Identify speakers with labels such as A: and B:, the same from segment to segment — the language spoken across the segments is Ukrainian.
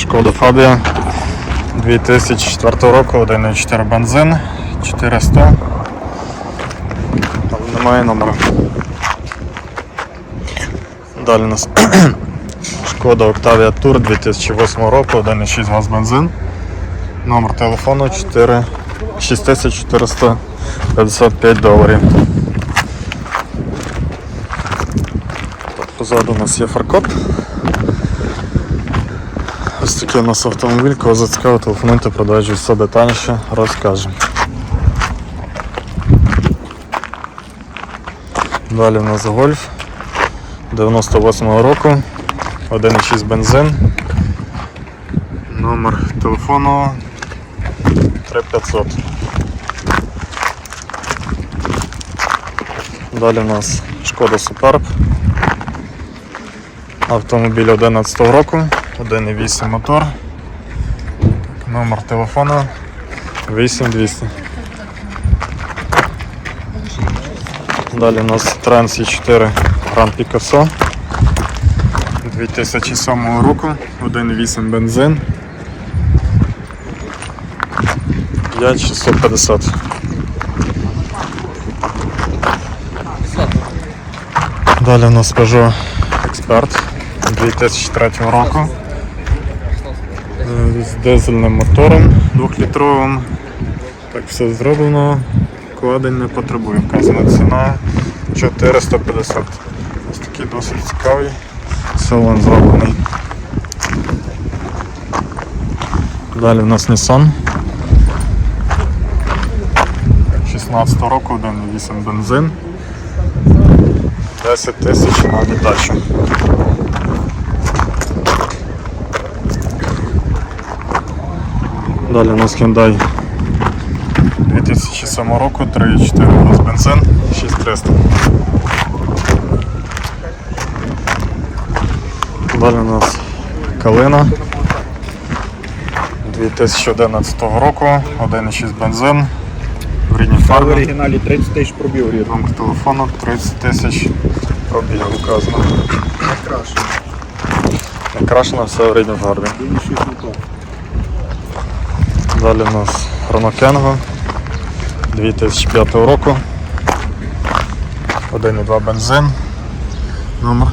A: Шкода Фабія 2004 року, 1.4 бензин, 400. Але немає номера. Далі у нас Шкода Octavia Tour 2008 року, 1.6 газ бензин. Номер телефону 4 6455 доларів. Так, позаду у нас є фаркоп. Ось у нас автомобіль, кого зацікавив, телефонуйте, продажі все детальніше, розкажемо. Далі у нас гольф 98-го року, 1,6 бензин. Номер телефону 3500. Далі у нас Шкода Superb. Автомобіль 11 року, 1,8 мотор. Номер телефону 8200. Далі у нас Trans 4 Grand Picasso 2007 року, 1,8 бензин. 5650. Далі у нас Peugeot Expert 2003 року. З дизельним мотором 2-літровим. Так все зроблено. Кладень не потребує. Вказана ціна 450. Ось такий досить цікавий. Салон зроблений. Далі у нас Nissan. 16 року, 1,8 бензин. 10 тисяч на віддачу. Далі у нас Hyundai 2007 року, 3,4 газ бензин, 6300. Далі у нас Калина 2011 року, 1,6 бензин, в рідній
B: В
A: фарбі.
B: оригіналі 30 тисяч пробів рідно.
A: Номер телефону 30 тисяч пробіг указано.
B: Краще.
A: Накрашено все в рідній фарбі.
B: Він 6 мотор.
A: Далі у нас Kangoo 2005 року. 1,2 бензин. Номер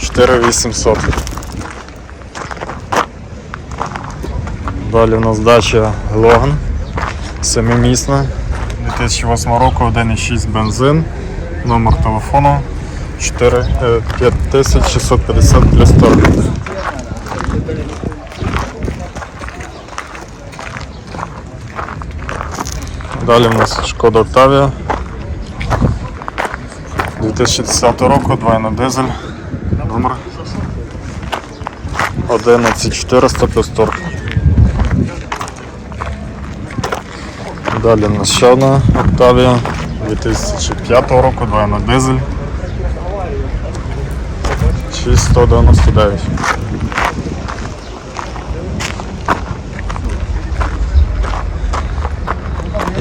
A: 4800. Далі у нас дача Logan. Семимісна. 2008 року 1,6 бензин. Номер телефону 4, е, 5650 300. Далі у нас Шкода Octavia 2010 року, 2 на дизель, номер 11400 плюс торг. Далі у нас ще одна Octavia 2005 року, 2 на дизель. 6199.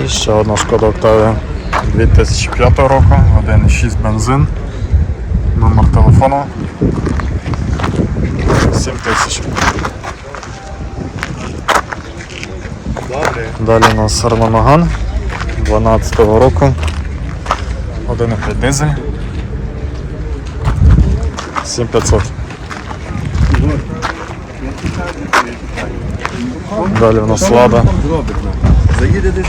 A: І ще одна шкода Octavia 2005 року, 1,6 бензин, номер телефону 7000.
B: Добре.
A: Далі у нас Megane 12 року, 1,5 дизель, 7500. Далі у нас Lada
B: Заїде десь.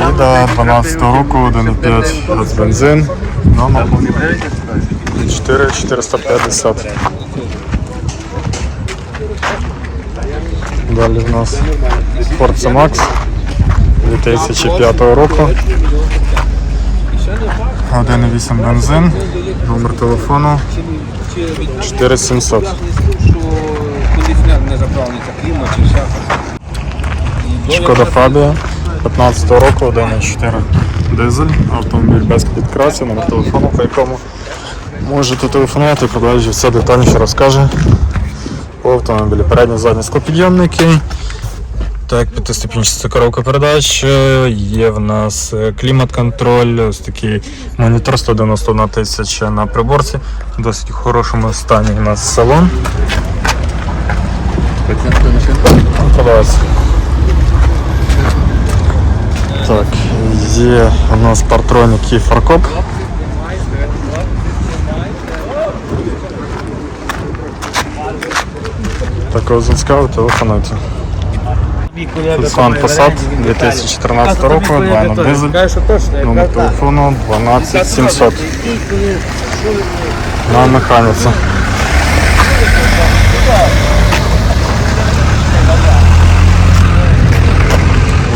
A: Їда 12 року, 1,5 газ бензин, номер 4450. Далі в нас Forza Max 2005 року. 1,8 бензин, номер телефону 4700.
C: що кондиціонер не заправлений та клімат чи ще.
A: Шкода Фабія 15 року, 1,4 дизель, автомобіль без підкрасів, номер телефону, по якому можете телефонувати, продавець все детальніше розкаже по автомобілі. Передні задні склопідйомники. Так, п'ятиступінчаста коробка передач. Є в нас е, клімат-контроль, ось такий монітор 191 тисяча на приборці. В досить хорошому стані у нас салон. продавець. Так, є у нас партронік і фаркоп. Такого зацікавив, телефонуйте. Volkswagen Passat 2014 року, 2.0 дизель, номер телефону 12700. На механіці.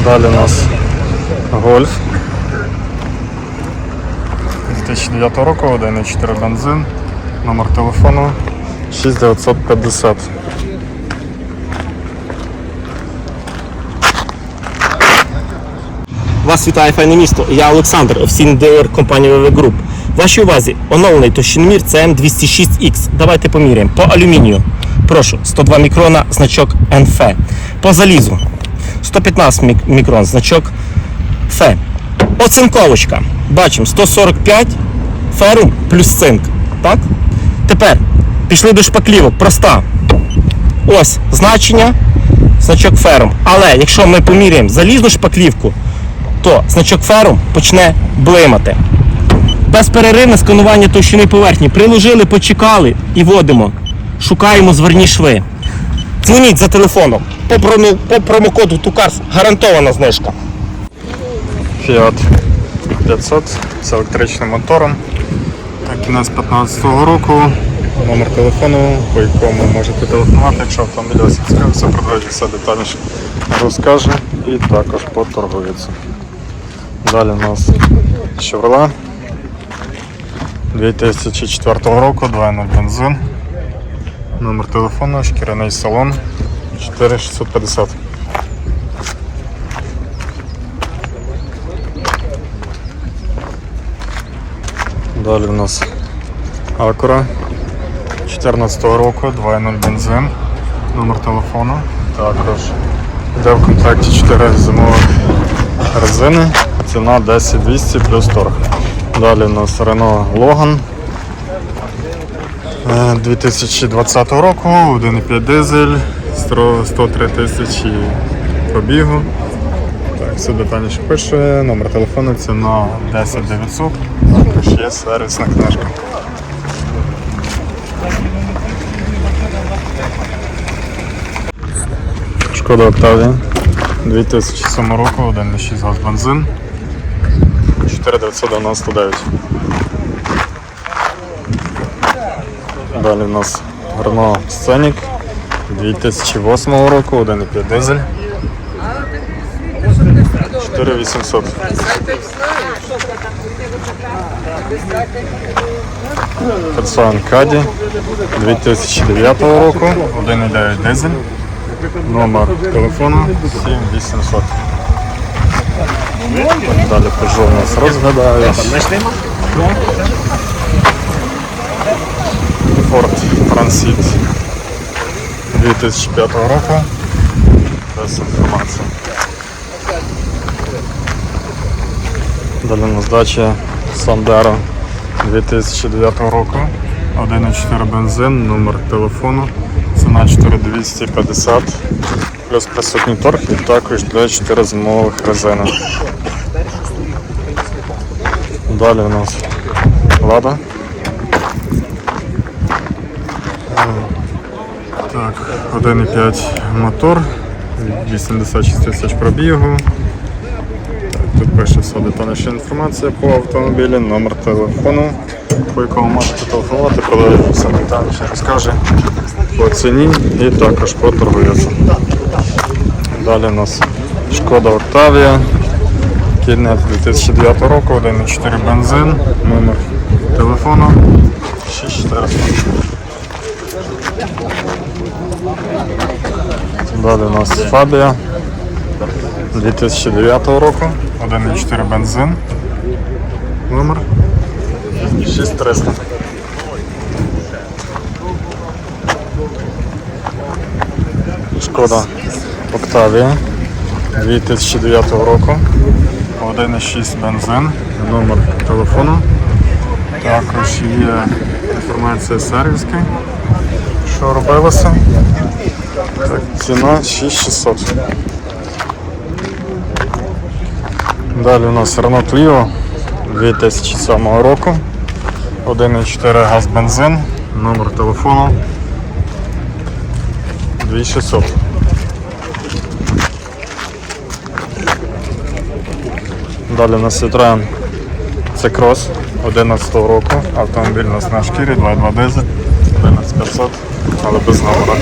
A: Далі у нас Гольф. 2009 року, 1.4 бензин, номер телефону 6950.
D: Вас вітає файне місто. Я Олександр, офіційний дилер компанії VV Group. Вашій увазі оновлений товщиномір CM206X. Давайте поміряємо. По алюмінію. Прошу, 102 мікрона, значок NF. По залізу 115 мікрон, значок F. Оцинковочка. Бачимо 145 ферум плюс цинк. Так? Тепер пішли до шпаклівок. Проста. Ось значення, значок ферум. Але якщо ми поміряємо залізну шпаклівку, то значок ферум почне блимати. Безперервне сканування товщини поверхні. Приложили, почекали і вводимо. Шукаємо зверні шви. Дзвоніть за телефоном. По промокоду ТУКАРС гарантована знижка.
A: Fiat 500 з електричним мотором. Так, кінець 15-го року. Номер телефону, по якому можете телефонувати, якщо автомобіль вас цікавиться, продавець все детальніше розкаже і також поторгується. Далі у нас Chevrolet 2004 року, 2.0 бензин. Номер телефону, шкіряний салон 4650. Далі у нас Acura 14 року, 2.0 бензин, номер телефону. Також йде в комплекті 4 зимових резини, ціна 10200 плюс торг. Далі у нас Renault Logan е, 2020 року, 1.5 дизель, 103 тисячі пробігу. Все детальніше пише, номер телефону ціна 10900, також є сервісна книжка. Шкода Октавія 2007 року, 1,6 газ бензин, 4999. Далі у нас Renault Scenic 2008 року, 1,5 дизель. 4800. Volkswagen Caddy 2009 року, 1,9 дизель. Номер телефону 7800. Далі Peugeot у нас розглядає. Ford Transit 2005 року. Без інформації. Далі у нас дача 2009 року. 1,4 бензин, номер телефону, ціна 4250, плюс присутній торг і також для 4 зимових резини. Далі у нас Лада. Так, 1,5 мотор, 86 тисяч пробігу. Тут пише все детальніша інформація по автомобілі, номер телефону, по якому можете телефонувати, коли все детальніше розкаже по ціні і також поторгується. Далі у нас Шкода Октавія, кінець 2009 року, 1,4 бензин, номер телефону 6400. Далі у нас Фабія 2009 року, 1,4 бензин. Номер 6300. Шкода Октавія 2009 року, 1,6 бензин, номер телефону. Також є інформація сервіски, що робилося. Так, Ціна 6600. Далі у нас Renault Clio 2007 року. 1,4 газ бензин. Номер телефону 2600. Далі у нас Citroen C-Cross 11 року. Автомобіль у нас на шкірі, 2.2 дизель, 11500, але без номера.